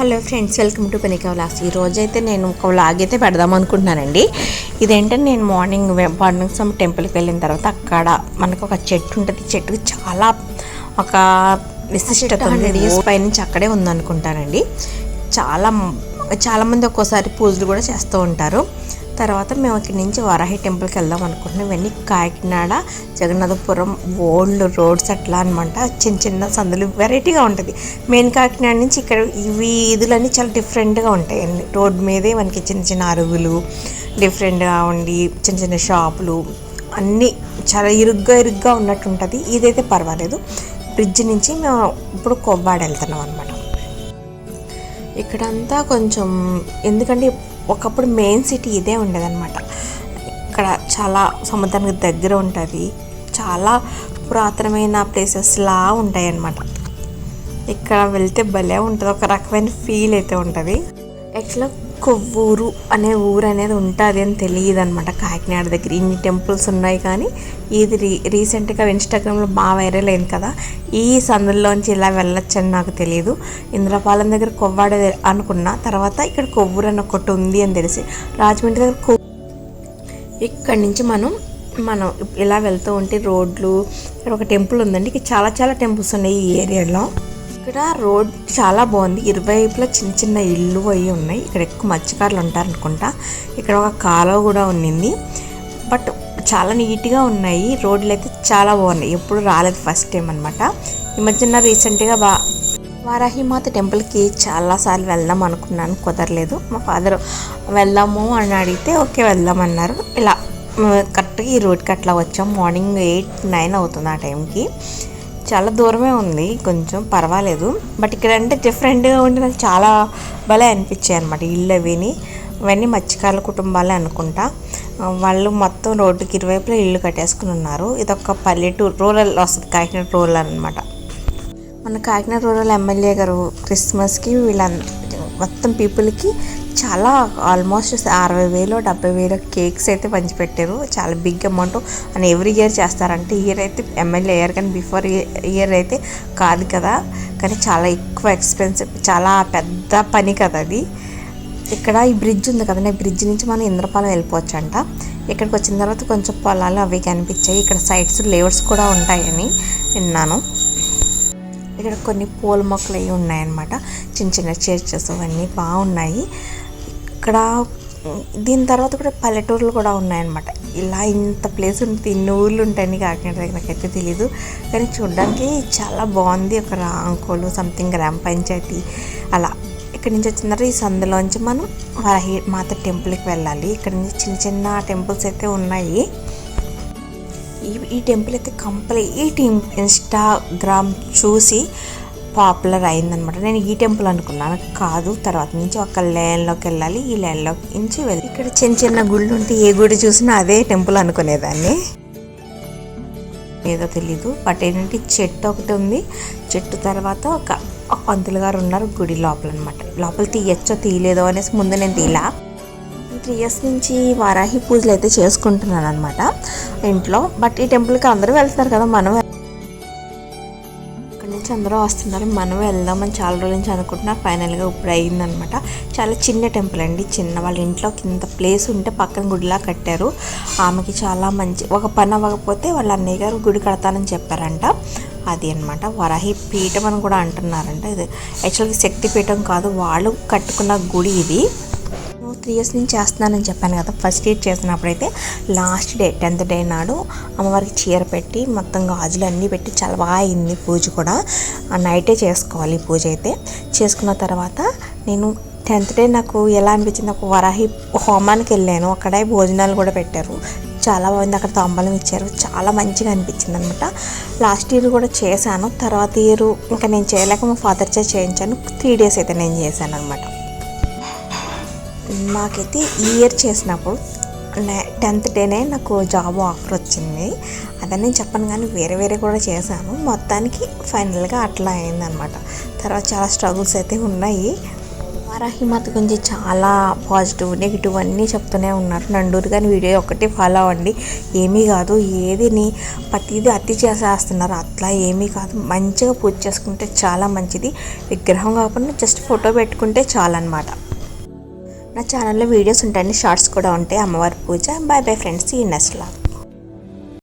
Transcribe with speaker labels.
Speaker 1: Hello friends welcome to Penika vlogs. ఈ రోజు అయితే నేను ఒక వ్లాగ్ అయితే పెడదాం అనుకుంటున్నానండి. ఇదేంటంటే నేను మార్నింగ్ స్వామి టెంపుల్కి వెళ్ళిన తర్వాత అక్కడ మనకు ఒక చెట్టు ఉంటుంది. చెట్టుకి చాలా ఒక విశిష్టత ఉంది. పైనుంచి అక్కడే ఉందనుకుంటానండి. చాలా చాలామంది ఒక్కోసారి పూజలు కూడా చేస్తూ ఉంటారు. తర్వాత మేము ఇక్కడి నుంచి వరాహి టెంపుల్కి వెళ్దాం అనుకుంటున్నాం. ఇవన్నీ కాకినాడ జగన్నాథపురం ఓల్డ్ రోడ్స్ అట్లా అనమాట చిన్న చిన్న సందులు వెరైటీగా ఉంటుంది. మెయిన్ కాకినాడ నుంచి ఇక్కడ ఈ వీధులన్నీ చాలా డిఫరెంట్గా ఉంటాయి. అన్ని రోడ్ మీదే మనకి చిన్న చిన్న అరుగులు డిఫరెంట్గా ఉండి చిన్న చిన్న షాపులు అన్నీ చాలా ఇరుగ్గా ఇరుగ్గా ఉన్నట్టు ఉంటుంది. ఇదైతే పర్వాలేదు. బ్రిడ్జ్ నుంచి మేము ఇప్పుడు కొవ్వాడ వెళ్తున్నాం అనమాట ఇక్కడంతా కొంచెం ఎందుకంటే ఒకప్పుడు మెయిన్ సిటీ ఇదే ఉండేదన్నమాట. ఇక్కడ చాలా సముద్రానికి దగ్గర ఉంటుంది. చాలా పురాతనమైన ప్లేసెస్లా ఉంటాయి అన్నమాట ఇక్కడ వెళ్తే భలే ఉంటుంది. ఒక రకమైన ఫీల్ అయితే ఉంటుంది. యాక్చువల్గా కొవ్వూరు అనే ఊరు అనేది ఉంటుంది అని తెలియదు అనమాట కాకినాడ దగ్గర ఇన్ని టెంపుల్స్ ఉన్నాయి కానీ ఇది రీ రీసెంట్గా ఇన్స్టాగ్రామ్లో బాగా వైరల్ అయింది కదా. ఈ సందుల్లోంచి ఇలా వెళ్ళొచ్చని నాకు తెలియదు ఇంద్రపాలెం దగ్గర కొవ్వాడ అనుకున్నా తర్వాత ఇక్కడ కొవ్వూరు అని ఒకటి ఉంది అని తెలిసి రాజమండ్రి దగ్గర కొవ్వు ఇక్కడి నుంచి మనం మనం ఇలా వెళ్తూ ఉంటే రోడ్లు ఇక్కడ ఒక టెంపుల్ ఉందండి. ఇక్కడ చాలా చాలా టెంపుల్స్ ఉన్నాయి ఈ ఏరియాలో. ఇక్కడ రోడ్ చాలా బాగుంది. ఇరువైపులా చిన్న చిన్న ఇల్లు అవి ఉన్నాయి. ఇక్కడ ఎక్కువ మత్స్యకారులు ఉంటారనుకుంటా. ఇక్కడ ఒక కాలువ కూడా ఉన్నింది. బట్ చాలా నీట్గా ఉన్నాయి. రోడ్లు అయితే చాలా బాగున్నాయి. ఎప్పుడు రాలేదు ఫస్ట్ టైం అనమాట ఈ మధ్యన రీసెంట్గా బా వారాహిమాత టెంపుల్కి చాలాసార్లు వెళ్దాం అనుకున్నాను. కుదరలేదు. మా ఫాదర్ వెళ్దాము అని అడిగితే ఓకే వెళ్దాం అన్నారు. ఇలా కరెక్ట్గా ఈ రోడ్కి అట్లా వచ్చాం. మార్నింగ్ ఎయిట్ నైన్ అవుతుంది ఆ టైంకి. చాలా దూరమే ఉంది కొంచెం పర్వాలేదు. బట్ ఇక్కడ అంటే డిఫరెంట్గా ఉండి నాకు చాలా భలే అనిపించాయి అనమాట ఇల్లు అవిని. ఇవన్నీ మత్స్యకారుల కుటుంబాలే అనుకుంటా. వాళ్ళు మొత్తం రోడ్డుకి ఇరువైపులా ఇల్లు కట్టేసుకుని ఉన్నారు. ఇదొక పల్లెటూరు రూరల్ వస్తుంది కాకినాడ రూరల్ అనమాట మన కాకినాడ రూరల్ ఎమ్మెల్యే గారు క్రిస్మస్కి వీళ్ళ మొత్తం పీపుల్కి చాలా ఆల్మోస్ట్ అరవై వేలు డెబ్బై వేలు కేక్స్ అయితే పంచిపెట్టారు. చాలా బిగ్ అమౌంట్ అని ఎవ్రీ ఇయర్ చేస్తారంటే ఇయర్ అయితే ఎమ్మెల్యే అయ్యారు కానీ బిఫోర్ ఇయర్ అయితే కాదు కదా. కానీ చాలా ఎక్కువ ఎక్స్పెన్సివ్ చాలా పెద్ద పని కదా అది. ఇక్కడ ఈ బ్రిడ్జ్ ఉంది కదండి ఈ బ్రిడ్జ్ నుంచి మనం ఇంద్రపాలెం వెళ్ళిపోవచ్చు అంట ఇక్కడికి వచ్చిన తర్వాత కొంచెం పొలాలు అవి కనిపించాయి. ఇక్కడ సైడ్స్ లేఅవుట్స్ కూడా ఉంటాయని విన్నాను. ఇక్కడ కొన్ని పూల మొక్కలు అవి ఉన్నాయన్నమాట. చిన్న చిన్న చర్చెస్ అవన్నీ బాగున్నాయి. ఇక్కడ దీని తర్వాత కూడా పల్లెటూర్లు కూడా ఉన్నాయన్నమాట. ఇలా ఇంత ప్లేస్ ఉంటుంది ఇన్ని ఊర్లు ఉంటాయని కాకినాడ దగ్గర నాకైతే తెలీదు. కానీ చూడడానికి చాలా బాగుంది. ఒక రాంకోలు సంథింగ్ గ్రామ పంచాయతీ అలా. ఇక్కడ నుంచి వచ్చిన తర్వాత ఈ సందులోంచి మనం వరహి మాత టెంపుల్కి వెళ్ళాలి. ఇక్కడ నుంచి చిన్న చిన్న టెంపుల్స్ అయితే ఉన్నాయి. ఈ ఈ టెంపుల్ అయితే కంప్లీట్ ఇన్స్టాగ్రామ్ చూసి పాపులర్ అయిందనమాట నేను ఈ టెంపుల్ అనుకున్నాను కాదు. తర్వాత నుంచి ఒక లైన్లోకి వెళ్ళాలి ఈ లైన్లోకి నుంచి వెళ్ళి ఇక్కడ చిన్న చిన్న గుళ్ళు ఉంటే ఏ గుడి చూసినా అదే టెంపుల్ అనుకునేదాన్ని. ఏదో తెలీదు బట్ ఏంటంటే చెట్టు ఒకటి ఉంది. చెట్టు తర్వాత ఒక ఒక పంతులు గారు ఉన్నారు గుడి లోపల అనమాట లోపల తీయచ్చో తీయలేదో అనేసి ముందు నేను తీలా. త్రీ ఇయర్స్ నుంచి వారాహి పూజలు అయితే చేసుకుంటున్నాను అనమాట ఇంట్లో. బట్ ఈ టెంపుల్కి అందరూ వెళ్తున్నారు కదా మనం అక్కడి నుంచి అందరూ వస్తున్నారు మనం వెళ్దామని చాలా రోజుల నుంచి అనుకుంటున్నా ఫైనల్గా ఇప్పుడు అయిందనమాట చాలా చిన్న టెంపుల్ అండి చిన్న. వాళ్ళ ఇంట్లో కింద ప్లేస్ ఉంటే పక్కన గుడిలా కట్టారు. ఆమెకి చాలా మంచి ఒక పని అవ్వకపోతే వాళ్ళ అన్నయ్య గారు గుడి కడతానని చెప్పారంట. అది అనమాట వరాహి పీఠం అని కూడా అంటున్నారంట. ఇది యాక్చువల్గా శక్తి పీఠం కాదు వాళ్ళు కట్టుకున్న గుడి ఇది. త్రీ ఇయర్స్ నుంచి చేస్తున్నానని చెప్పాను కదా. ఫస్ట్ ఇయర్ చేసినప్పుడైతే లాస్ట్ డే టెన్త్ డే నాడు అమ్మవారికి చీర పెట్టి మొత్తం గాజులు అన్నీ పెట్టి చాలా బాగా అయింది పూజ కూడా. ఆ నైటే చేసుకోవాలి ఈ పూజ అయితే. చేసుకున్న తర్వాత నేను టెన్త్ డే నాకు ఎలా అనిపించింది? ఒక వరాహి హోమానికి వెళ్ళాను. అక్కడే భోజనాలు కూడా పెట్టారు. చాలా బాగుంది. అక్కడ తాంబలం ఇచ్చారు. చాలా మంచిగా అనిపించింది అనమాట లాస్ట్ ఇయర్ కూడా చేశాను. తర్వాత ఇయర్ ఇంకా నేను చేయలేక మా ఫాదర్ చే చేయించాను. త్రీ డేస్ అయితే నేను చేశాను అనమాట నాకైతే ఈ ఇయర్ చేసినప్పుడు టెన్త్ డేనే నాకు జాబ్ ఆఫర్ వచ్చింది. అదని నేను చెప్పను కానీ వేరే వేరే కూడా చేశాను. మొత్తానికి ఫైనల్గా అట్లా అయిందనమాట. తర్వాత చాలా స్ట్రగుల్స్ అయితే ఉన్నాయి. వారాహిమాత గురించి చాలా పాజిటివ్ నెగిటివ్ అన్నీ చెప్తూనే ఉన్నారు. నండూరు కానీ వీడియో ఒకటి ఫాలో అవ్వండి. ఏమీ కాదు ఏదిని ప్రతిదీ అతి చేసేస్తున్నారు. అట్లా ఏమీ కాదు. మంచిగా పూజ చేసుకుంటే చాలా మంచిది. విగ్రహం కాకుండా జస్ట్ ఫోటో పెట్టుకుంటే చాలన్నమాట. నా ఛానల్లో వీడియోస్ ఉంటాయండి షార్ట్స్ కూడా ఉంటాయి. అమ్మవారి పూజ. బాయ్ బాయ్ ఫ్రెండ్స్ ఈ నెక్స్ట్